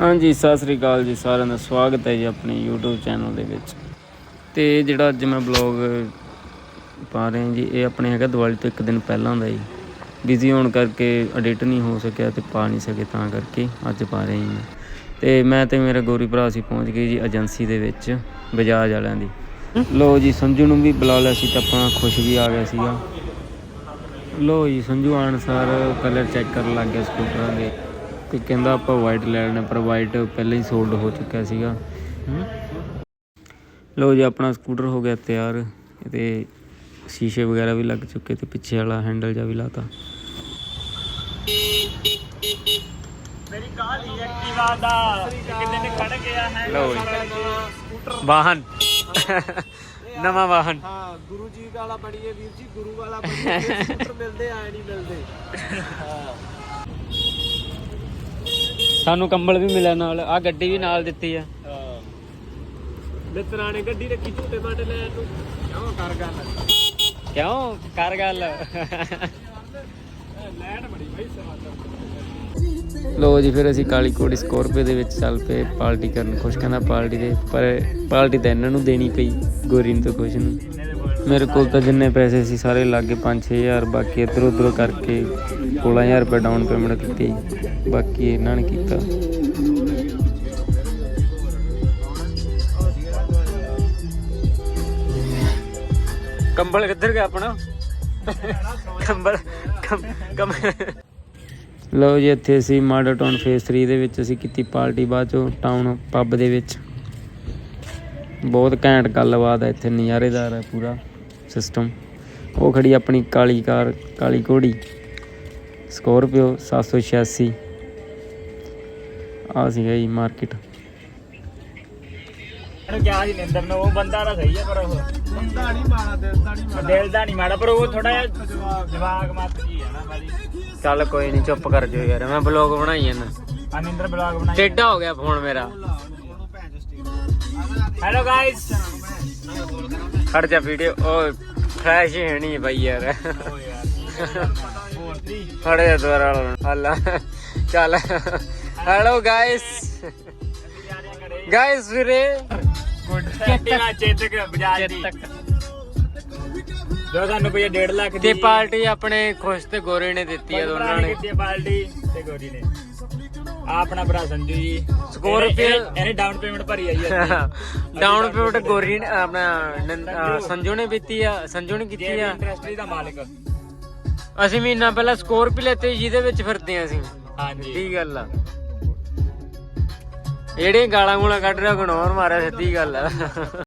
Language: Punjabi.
ਹਾਂਜੀ, ਸਤਿ ਸ੍ਰੀ ਅਕਾਲ ਜੀ ਸਾਰਿਆਂ ਦਾ। ਸਵਾਗਤ ਹੈ ਜੀ ਆਪਣੇ YouTube ਚੈਨਲ ਦੇ ਵਿੱਚ। ਤੇ ਜਿਹੜਾ ਅੱਜ ਮੈਂ ਬਲੌਗ ਪਾ ਰਿਹਾ ਜੀ, ਇਹ ਆਪਣੇ ਹੈਗਾ ਦੀਵਾਲੀ ਤੋਂ ਇੱਕ ਦਿਨ ਪਹਿਲਾਂ ਦਾ ਜੀ। ਬਿਜ਼ੀ ਹੋਣ ਕਰਕੇ ਐਡਿਟ ਨਹੀਂ ਹੋ ਸਕਿਆ ਤੇ ਪਾ ਨਹੀਂ ਸਕੇ ਤਾਂ ਕਰਕੇ ਅੱਜ ਪਾ ਰਿਹਾ ਜੀ ਮੈਂ। ਤੇ ਮੈਂ ਤੇ ਮੇਰਾ ਗੋਰੀ ਭਰਾ ਸੀ ਪਹੁੰਚ ਗਏ ਜੀ ਏਜੰਸੀ ਦੇ ਵਿੱਚ, ਬਜਾਜ ਵਾਲਿਆਂ ਦੀ। ਲੋ ਜੀ, ਸੰਜੂ ਨੂੰ ਵੀ ਬੁਲਾ ਲਿਆ ਸੀ ਤਾਂ ਆਪਾਂ ਖੁਸ਼ ਵੀ ਆ ਗਿਆ ਸੀਗਾ। ਲੋ ਜੀ, ਸੰਜੂ ਆਣ ਸਾਰ ਕਲਰ ਚੈੱਕ ਕਰਨ ਲੱਗ ਗਿਆ ਸਕੂਟਰਾਂ ਦੇ। ਤੇ ਕਹਿੰਦਾ ਆਪਾਂ ਵਾਈਟ ਲੈ ਲੈਣਾ ਪਰ ਵਾਈਟ ਪਹਿਲਾਂ ਹੀ ਸੋਲਡ ਹੋ ਚੁੱਕਿਆ ਸੀਗਾ। ਲੋ ਜੀ ਆਪਣਾ ਸਕੂਟਰ ਹੋ ਗਿਆ ਤਿਆਰ। ਤੇ ਸ਼ੀਸ਼ੇ ਵਗੈਰਾ ਵੀ ਲੱਗ ਚੁੱਕੇ ਤੇ ਪਿੱਛੇ ਵਾਲਾ ਹੈਂਡਲ ਜਾ ਵੀ ਲਾਤਾ। ਮੇਰੀ ਕਾਲੀ ਐਕਟਿਵਾ ਦਾ। ਇੱਕ ਦਿਨ ਖੜ ਗਿਆ ਹੈ। ਲਓ ਜੀ। ਸਕੂਟਰ ਵਾਹਨ। ਨਵਾਂ ਵਾਹਨ। ਹਾਂ ਗੁਰੂ ਜੀ ਵਾਲਾ ਬਣੀਏ ਵੀਰ ਜੀ ਗੁਰੂ ਵਾਲਾ ਬਣੀਏ ਸਕੂਟਰ ਮਿਲਦੇ ਆਏ ਨਹੀਂ ਮਿਲਦੇ। ਸਾਨੂੰ ਕੰਬਲ ਵੀ ਮਿਲਿਆ ਨਾਲ ਆ ਗੱਡੀ ਵੀ ਨਾਲ ਦਿੱਤੀ ਆ। ਮਿੱਤਰਾਂ ਨੇ ਗੱਡੀ ਰੱਖੀ ਝੂਟੇ ਬਾਟੇ ਲੈ ਤੂੰ ਕਿਉਂ? ਕਰ ਗੱਲ। ਕਿਉਂ? ਕਰ ਗੱਲ। ਲੈਣ ਬੜੀ ਬਾਈ ਸਵਾਦ ਲੋ ਜੀ ਫਿਰ ਅਸੀਂ ਕਾਲੀ ਕੋੜੀ ਸਕੋਰਪੀਓ ਦੇ ਵਿੱਚ ਚੱਲ ਪਏ ਪਾਰਟੀ ਕਰਨ। ਖੁਸ਼ ਕਹਿੰਦਾ ਪਾਰਟੀ ਦੇ ਪਰ ਪਾਰਟੀ ਤਾਂ ਇਹਨਾਂ ਨੂੰ ਦੇਣੀ ਪਈ ਗੋਰੀ ਨੂੰ ਤਾਂ ਖੁਸ਼ ਨੂੰ। ਮੇਰੇ ਕੋਲ ਤਾਂ ਜਿੰਨੇ ਪੈਸੇ ਸੀ ਸਾਰੇ ਲੱਗੇ 5-6000 ਬਾਕੀ ਇੱਧਰ ਉੱਧਰ ਕਰਕੇ 16000 ਰੁਪਏ ਡਾਊਨ ਪੇਮੈਂਟ ਕੀਤੀ। ਬਾਕੀ ਇਹਨਾਂ ਨੇ ਕੀਤਾ। ਕੰਬਲ ਕਿੱਧਰ ਗਿਆ ਆਪਣਾ? ਕੰਬਲ ਕੰਬਲ ਲਓ ਜੀ ਇੱਥੇ ਅਸੀਂ ਮਾਡਲ ਟਾਊਨ ਫੇਸ 3 ਦੇ ਵਿੱਚ ਅਸੀਂ ਕੀਤੀ ਪਾਰਟੀ ਬਾਅਦ ਚੋਂ ਟਾਊਨ ਪੱਬ ਦੇ ਵਿੱਚ। ਬਹੁਤ ਘੈਂਟ ਗੱਲਬਾਤ ਹੈ ਇੱਥੇ ਨਜ਼ਾਰੇਦਾਰ ਹੈ ਪੂਰਾ ਸਿਸਟਮ ਉਹ ਖੜੀ ਆਪਣੀ ਕਾਲੀ ਕਾਰ ਕਾਲੀ ਘੋੜੀ। ਸਕੋਰਪੀਓ 786 ਆ ਸੀਗਾ ਜੀ ਮਾਰਕੀਟ ਇਹਨੂੰ ਕਿਹਾ ਸੀ ਨਿੰਦਰ ਨੂੰ ਉਹ ਬੰਦਾ ਤਾਂ ਸਹੀ ਹੈ ਪਰ ਉਹ ਬੰਦਾ ਨਹੀਂ ਮਾੜਾ ਦਿਲ ਦਾ ਨਹੀਂ ਮਾੜਾ। ਦਿਲ ਦਾ ਨਹੀਂ ਮਾੜਾ ਪਰ ਉਹ ਥੋੜਾ ਜਿਹਾ ਜਵਾਗ ਮੱਤ ਜੀ ਹੈ ਨਾ ਬਾਜੀ ਚੱਲ ਕੋਈ ਨਹੀਂ ਚੁੱਪ ਕਰ ਜਾਓ ਯਾਰ ਮੈਂ ਬਲੌਗ ਬਣਾਈ ਜਾਂਦਾ। ਆ ਨਿੰਦਰ ਬਲੌਗ ਬਣਾਈ ਟੇਢਾ ਹੋ ਗਿਆ ਫੋਨ ਮੇਰਾ। ਹੈਲੋ ਗਾਇਸ ਖੜ ਜਾ ਵੀਡੀਓ ਉਹ ਫਲੈਸ਼ ਹੀ ਨਹੀਂ ਬਾਈ ਯਾਰ। ਓ ਯਾਰ ਜਾ ਦੁਬਾਰਾ। ਹੱਲਾ। ਚੱਲ। ਹੈਲੋ ਗਾਇਸ ਗਾਇਸ ਵੀਰੇ ਗੁੱਡ ਐਕਟਿਵਾ ਚੇਤਕ ਬਜਾਜ ਦੀ ਜੋ ਸਾਨੂੰ ਕੋਈ 1.5 ਲੱਖ ਦੀ ਤੇ ਪਾਰਟੀ ਆਪਣੇ ਖੁਸ਼ ਤੇ ਗੋਰੇ ਨੇ ਦਿੱਤੀ ਆ ਦੋਨਾਂ ਨੇ। ਕੀਤੀ ਹੈ ਪਾਰਟੀ ਤੇ ਗੋਰੀ ਨੇ। ਆ ਆਪਣਾ ਭਰਾ ਸੰਜੂ ਜੀ। Scorpio- ਇਹਨੇ- ਇਹਨੇ ਡਾਊਨ ਪੇਮੈਂਟ ਭਰੀ ਆਈ ਹੈ। ਡਾਊਨ ਪੇਮੈਂਟ ਗੋਰੀ ਨੇ ਆਪਣਾ ਨੰਦ- ਅਹ ਸੰਜੂ ਨੇ ਦਿੱਤੀ ਆ ਸੰਜੂ ਨੇ ਕੀਤੀ ਆ। ਇੰਡਸਟਰੀ ਦਾ ਮਾਲਕ। ਅਸੀਂ ਮਹੀਨਾ ਪਹਿਲਾਂ ਸਕੋਰਪੀ ਲੈਤੇ ਜਿਹਦੇ ਵਿੱਚ ਫਿਰਦੇ ਆ ਅਸੀਂ। ਹਾਂਜੀ। ਗੱਲ ਆ? ਜਿਹੜੇ ਗਾਲਾਂ ਗੂਲਾਂ ਕੱਢ ਰਿਹਾ ਗਨੌਰ ਮਾਰਿਆ ਸਿੱਧੀ ਗੱਲ ਆ